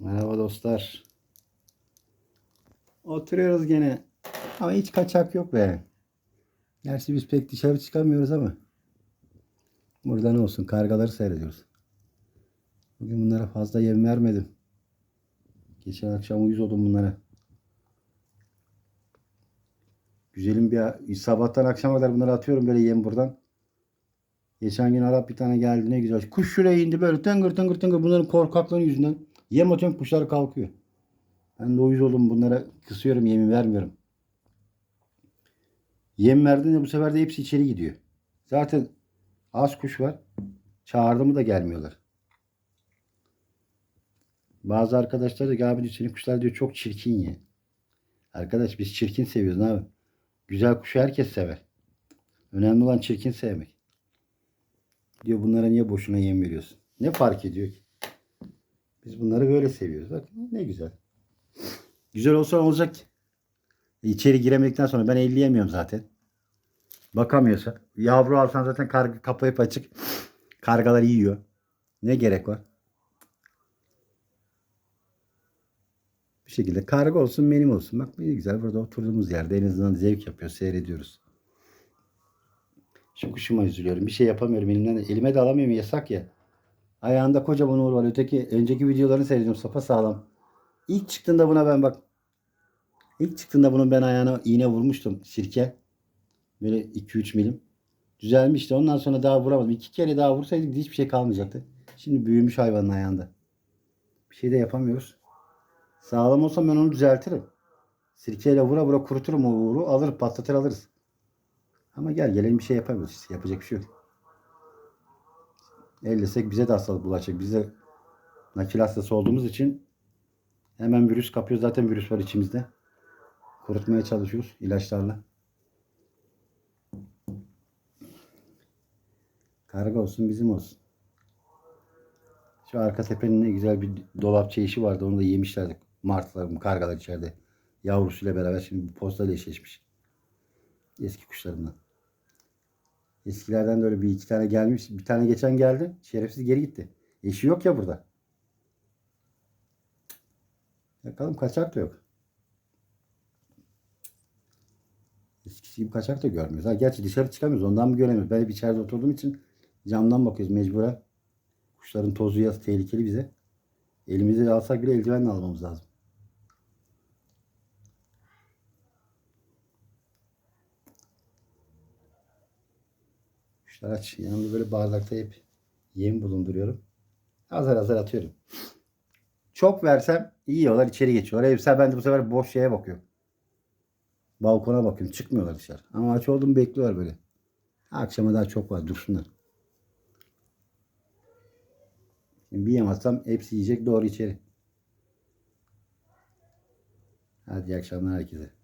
Merhaba dostlar. Oturuyoruz gene. Ama hiç kaçak yok be. Gerçi biz pek dışarı çıkamıyoruz ama. Burada ne olsun kargaları seyrediyoruz. Bugün bunlara fazla yem vermedim. Geçen akşam uyuz oldum bunlara. Güzelim bir sabahtan akşama kadar bunları atıyorum böyle yem buradan. Geçen gün Arap bir tane geldi ne güzel. Kuş şuraya indi böyle tıngır tıngır tıngır bunların korkaklığının yüzünden. Yem atıyorum kuşlar kalkıyor. Ben de uyuz oldum bunlara kısıyorum yemi vermiyorum. Yem verdiğinde bu sefer de hepsi içeri gidiyor. Zaten az kuş var. Çağırdı mı da gelmiyorlar. Bazı arkadaşlar da abi diyor senin kuşlar diyor çok çirkin ya. Arkadaş biz çirkin seviyoruz abi. Güzel kuşu herkes sever. Önemli olan çirkin sevmek. Diyor bunlara niye boşuna yem veriyorsun? Ne fark ediyor ki? Biz bunları böyle seviyoruz. Bak ne güzel. Güzel olsa olacak. İçeri giremedikten sonra ben elleyemiyorum zaten. Bakamıyorsa. Yavru alsan zaten karga kapayıp açık. Kargalar yiyor. Ne gerek var? Bir şekilde karga olsun benim olsun. Bak ne güzel burada oturduğumuz yerde en azından zevk yapıyor. Seyrediyoruz. Şu kuşuma üzülüyorum. Bir şey yapamıyorum elimden. de- Elime de alamıyorum yasak ya. Ayağında kocaman uğur var. Öteki önceki videolarını seyrediyorum. Sapa sağlam. İlk çıktığında buna ben bak. İlk çıktığında bunun ben ayağına iğne vurmuştum. Sirke. Böyle 2-3 milim. Düzelmişti. Ondan sonra daha vuramadım. İki kere daha vursaydık hiçbir şey kalmayacaktı. Şimdi büyümüş hayvanın ayağında. Bir şey de yapamıyoruz. Sağlam olsam ben onu düzeltirim. Sirkeyle vura vura kuruturum o uğuru. Alır patlatır alırız. Ama gel gelelim bir şey yapamıyoruz. Yapacak bir şey yok. Ellesek bize de hastalık bulaşacak. Biz de nakil hastası olduğumuz için hemen virüs kapıyor. Zaten virüs var içimizde. Kurutmaya çalışıyoruz ilaçlarla. Karga olsun bizim olsun. Şu arka tepenin ne güzel bir dolapçı işi vardı. Onu da yemişlerdi. Martılar, kargalar içeride. Yavrusuyla beraber şimdi bu postayla eşleşmiş. Eski kuşlarımdan. Eskilerden de öyle bir iki tane gelmiş. Bir tane geçen geldi. Şerefsiz geri gitti. Eşi yok ya burada. Bakalım kaçak da yok. Eskisi gibi kaçak da görmüyoruz. Ha, gerçi dışarı çıkamıyoruz. Ondan mı göremiyoruz? Ben hep içeride oturduğum için camdan bakıyoruz mecburen. Kuşların tozu yaz tehlikeli bize. Elimizi alsak bile eldivenle almamız lazım. Kuşlar aç. Yanımda böyle bardakta hep yem bulunduruyorum. Azar azar atıyorum. Çok versem iyi yiyorlar içeri geçiyorlar. Evsel ben de bu sefer boş şeye bakıyorum. Balkona bakıyorum. Çıkmıyorlar dışarı. Ama aç oldum bekliyorlar böyle. Akşama daha çok var. Dursunlar. Şimdi bir yemezsem hepsi yiyecek doğru içeri. Hadi iyi akşamlar herkese.